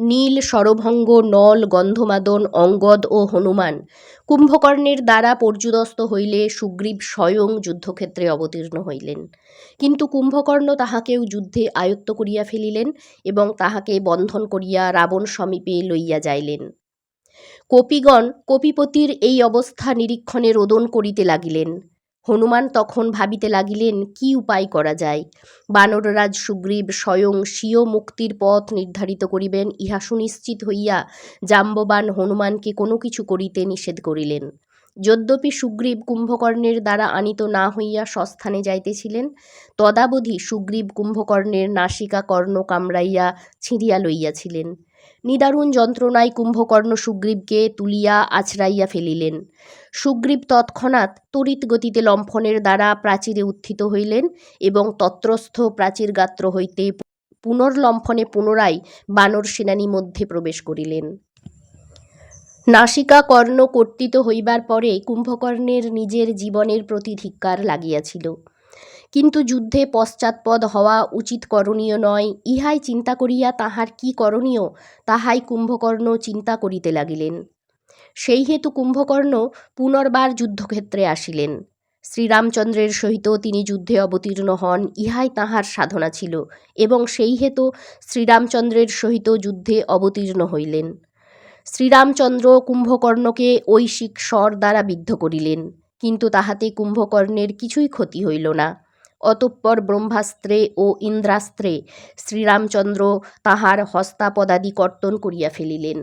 নীল সরভঙ্গ, নল, গন্ধমাদন, অঙ্গদ ও হনুমান। কুম্ভকর্ণের দ্বারা পর্যুদস্ত হইলে সুগ্রীব স্বয়ং যুদ্ধক্ষেত্রে অবতীর্ণ হইলেন। কিন্তু কুম্ভকর্ণ তাহাকেও যুদ্ধে আয়ত্ত করিয়া ফেলিলেন এবং তাহাকে বন্ধন করিয়া রাবণ সমীপে লইয়া যাইলেন। কপিগণ, কপিপতির এই অবস্থা নিরীক্ষণে রোদন করিতে লাগিলেন। হনুমান তখন ভাবিতে লাগিলেন, কি উপায় করা যায়? বানররাজ সুগ্রীব স্বয়ং স্বীয় মুক্তির পথ নির্ধারিত করিবেন, ইহা সুনিশ্চিত হইয়া জাম্ববান হনুমানকে কোনো কিছু করিতে নিষেধ করিলেন। যদ্যপি সুগ্রীব কুম্ভকর্ণের দ্বারা আনিত না হইয়া সস্থানে যাইতেছিলেন, তদাবধি সুগ্রীব কুম্ভকর্ণের নাসিকা কর্ণ কামড়াইয়া ছিঁড়িয়া লইয়াছিলেন। নিদারুণ যন্ত্রণায় কুম্ভকর্ণ সুগ্রীবকে তুলিয়া আছড়াইয়া ফেলিলেন। সুগ্রীব তৎক্ষণাৎ তড়িৎ গতিতে লম্ফনের দ্বারা প্রাচীরে উত্থিত হইলেন এবং তত্রস্থ প্রাচীর গাত্র হইতে পুনর্লম্ফনে পুনরায় বানর সেনানী মধ্যে প্রবেশ করিলেন। নাসিকা কর্ণ কর্তিত হইবার পরে কুম্ভকর্ণের নিজের জীবনের প্রতি ধিক্কার লাগিয়াছিল। কিন্তু যুদ্ধে পশ্চাৎপদ হওয়া উচিত করণীয় নয়। ইহাই চিন্তা করিয়া তাহার কি করণীয়, তাহাই কুম্ভকর্ণ চিন্তা করিতে লাগিলেন। সেই হেতু কুম্ভকর্ণ পুনর্বার যুদ্ধক্ষেত্রে আসিলেন। শ্রীরামচন্দ্রের সহিত তিনি যুদ্ধে অবতীর্ণ হন, ইহাই তাহার সাধনা ছিল এবং সেই হেতু শ্রীরামচন্দ্রের সহিত যুদ্ধে অবতীর্ণ হইলেন। শ্রীরামচন্দ্র কুম্ভকর্ণকে ঐশিক স্বর দ্বারা বিদ্ধ করিলেন, কিন্তু তাহাতে কুম্ভকর্ণের কিছুই ক্ষতি হইল না। অতঃপর ব্রহ্মাস্ত্রে ও ইন্দ্রাস্ত্রে শ্রীরামচন্দ্র তাহার হস্তাপদাদি কর্তন করিয়া ফেলিলেন।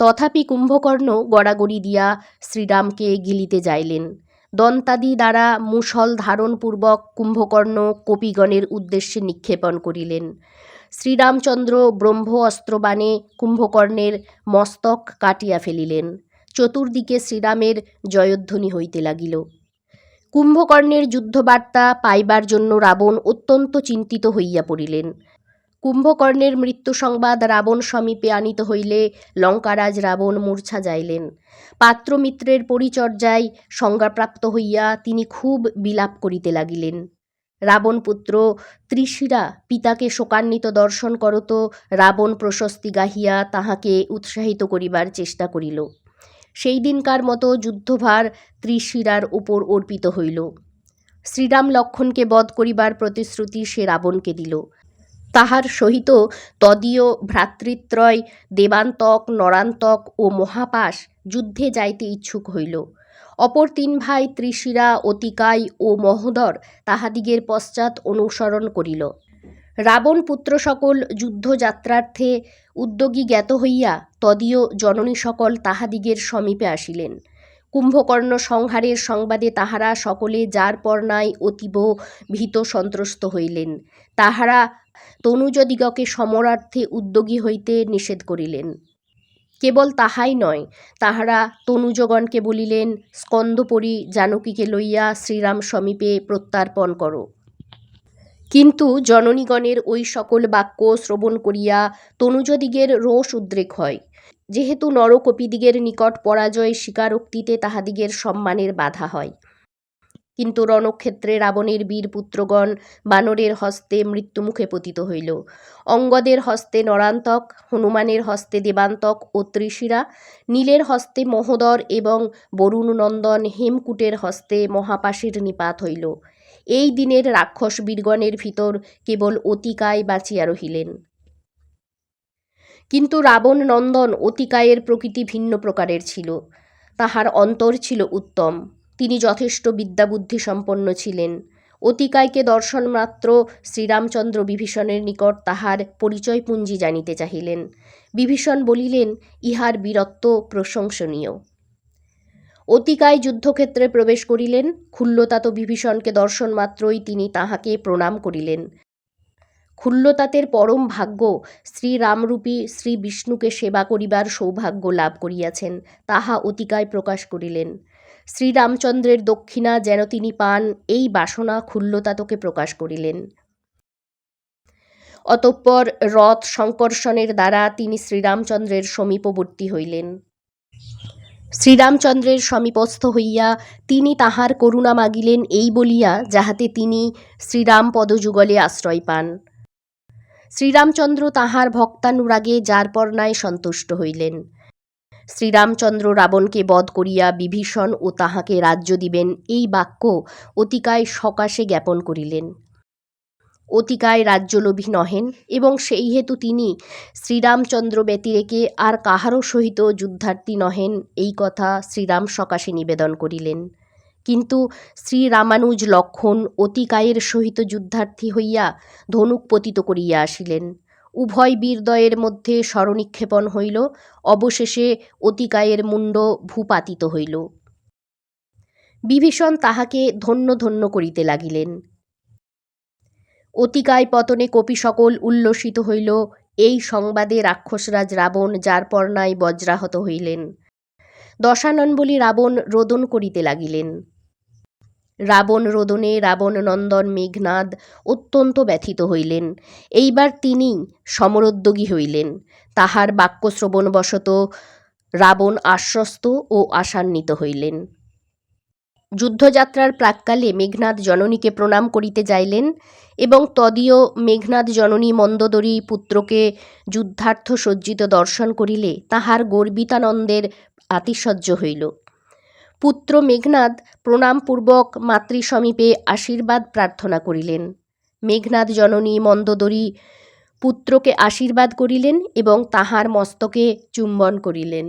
তথাপি কুম্ভকর্ণ গড়াগড়ি দিয়া শ্রীরামকে গিলিতে যাইলেন। দন্তাদি দ্বারা মুসল ধারণপূর্বক কুম্ভকর্ণ কপিগণের উদ্দেশ্যে নিক্ষেপণ করিলেন। শ্রীরামচন্দ্র ব্রহ্ম অস্ত্রবাণে কুম্ভকর্ণের মস্তক কাটিয়া ফেলিলেন। চতুর্দিকে শ্রীরামের জয়ধ্বনি হইতে লাগিল। কুম্ভকর্ণের যুদ্ধবার্তা পাইবার জন্য রাবণ অত্যন্ত চিন্তিত হইয়া পড়িলেন। কুম্ভকর্ণের মৃত্যু সংবাদ রাবণ সমীপে আনিত হইলে লঙ্কারাজ রাবণ মূর্ছা যাইলেন। পাত্রমিত্রের পরিচর্যায় সংজ্ঞাপ্রাপ্ত হইয়া তিনি খুব বিলাপ করিতে লাগিলেন। রাবণপুত্র ত্রিশিরা, পিতাকে শোকান্বিত দর্শন করত রাবণ প্রশস্তি গাহিয়া তাহাকে উৎসাহিত করিবার চেষ্টা করিল। সেই দিনকার মতো যুদ্ধভার ত্রিশিরার উপর অর্পিত হইল। শ্রীরাম লক্ষণকে বধ করিবার প্রতিশ্রুতি সে রাবণকে দিল। তাহার সহিত তদীয় ভ্রাতৃত্রয়, দেবান্তক, নরান্তক ও মহাপাশ যুদ্ধে যাইতে ইচ্ছুক হইল। অপর তিন ভাই ত্রিশিরা অতিকায় ও মহোদর তাহাদিগের পশ্চাৎ অনুসরণ করিল। রাবণ পুত্র সকল যুদ্ধযাত্রার্থে উদ্যোগী জ্ঞাত হইয়া তদীয় জননী সকল তাহাদিগের সমীপে আসিলেন। কুম্ভকর্ণ সংহারের সংবাদে তাহারা সকলে যার পর্ণায় অতীব ভীত সন্ত্রস্ত হইলেন। তাহারা তনুজদিগকে সমরার্থে উদ্যোগী হইতে নিষেধ করিলেন। কেবল তাহাই নয়, তাহারা তনুজগণকে বলিলেন, স্কন্দপরি জানকীকে লইয়া শ্রীরাম সমীপে প্রত্যার্পণ করো। কিন্তু জননীগণের ওই সকল বাক্য শ্রবণ করিয়া তনুজদিগের রোষ উদ্রেক হয়। যেহেতু নরকপিদিগের নিকট পরাজয় স্বীকারোক্তিতে তাহাদিগের সম্মানের বাধা হয়। কিন্তু রণক্ষেত্রে রাবণের বীর পুত্রগণ বানরের হস্তে মৃত্যুমুখে পতিত হইল। অঙ্গদের হস্তে নরান্তক, হনুমানের হস্তে দেবান্তক ও ত্রিশিরা, নীলের হস্তে মহোদর এবং বরুণনন্দন হেমকূটের হস্তে মহাপাশের নিপাত হইল। এই দিনের রাক্ষস বীরগণের ভিতর কেবল অতিকায় বাঁচিয়া রহিলেন। কিন্তু রাবণ নন্দন অতিকায়ের প্রকৃতি ভিন্ন প্রকারের ছিল। তাহার অন্তর ছিল উত্তম। তিনি যথেষ্ট বিদ্যাবুদ্ধি সম্পন্ন ছিলেন। অতিকায়কে দর্শন মাত্র শ্রীরামচন্দ্র বিভীষণের নিকট তাহার পরিচয় পুঞ্জি জানিতে চাহিলেন। বিভীষণ বলিলেন, ইহার বীরত্ব প্রশংসনীয়। অতিকায় যুদ্ধক্ষেত্রে প্রবেশ করিলেন। খুল্লতাত বিভীষণকে দর্শন মাত্রই তিনি তাহাকে প্রণাম করিলেন। খুল্লতাতের পরম ভাগ্য শ্রীরামরূপী শ্রী বিষ্ণুকে সেবা করিবার সৌভাগ্য লাভ করিয়াছেন, তাহা অতিকায় প্রকাশ করিলেন। শ্রীরামচন্দ্রের দক্ষিণা যেন তিনি পান, এই বাসনা খুল্লতাতকে প্রকাশ করিলেন। অতঃপর রথ সংকর্ষণের দ্বারা তিনি শ্রীরামচন্দ্রের সমীপবর্তী হইলেন। শ্রীরামচন্দ্রের সমীপস্থ হইয়া তিনি তাহার করুণা মাগিলেন এই বলিয়া যাহাতে তিনি শ্রীরাম পদযুগলে আশ্রয় পান। শ্রীরামচন্দ্র তাহার ভক্তানুরাগে যার পর্নায় সন্তুষ্ট হইলেন। শ্রীরামচন্দ্র রাবণকে বধ করিয়া বিভীষণ ও তাহাকে রাজ্য দিবেন এই বাক্য অতিকায় সকাশে জ্ঞাপন করিলেন। অতিকায় রাজ্যলোভী নহেন, এবং সেই হেতু তিনি শ্রীরামচন্দ্র ব্যতিরেকে আর কাহারও সহিত যুদ্ধার্থী নহেন এই কথা শ্রীরাম সকাশে নিবেদন করিলেন। কিন্তু শ্রীরামানুজ লক্ষণ অতিকায়ের সহিত যুদ্ধার্থী হইয়া ধনুক পতিত করিয়া আসিলেন। উভয় বীরদয়ের মধ্যে স্মরণিক্ষেপণ হইল, অবশেষে অতিকায়ের মুণ্ড ভূপাতিত হইল। বিভীষণ তাহাকে ধন্য ধন্য করিতে লাগিলেন। অতিকায় পতনে কপি সকল উল্লসিত হইল। এই সংবাদে রাক্ষসরাজ রাবণ, যার পর্নায় বজ্রাহত হইলেন। দশানন বলি রাবণ রোদন করিতে লাগিলেন। রাবণ রোদনে রাবণ নন্দন মেঘনাদ অত্যন্ত ব্যথিত হইলেন। এইবার তিনি সমরোদ্যোগী হইলেন। তাহার বাক্যশ্রবণবশত রাবণ আশ্বস্ত ও আশান্বিত হইলেন। যুদ্ধযাত্রার প্রাক্কালে মেঘনাদ জননীকে প্রণাম করিতে যাইলেন এবং তদীয় মেঘনাদ জননী মন্দোদরী পুত্রকে যুদ্ধার্থ সজ্জিত দর্শন করিলে তাহার গর্বিতানন্দের আতিশয্য হইল। পুত্র মেঘনাদ প্রণামপূর্বক মাতৃসমীপে আশীর্বাদ প্রার্থনা করিলেন। মেঘনাদ জননী মন্দোদরী পুত্রকে আশীর্বাদ করিলেন এবং তাহার মস্তকে চুম্বন করিলেন।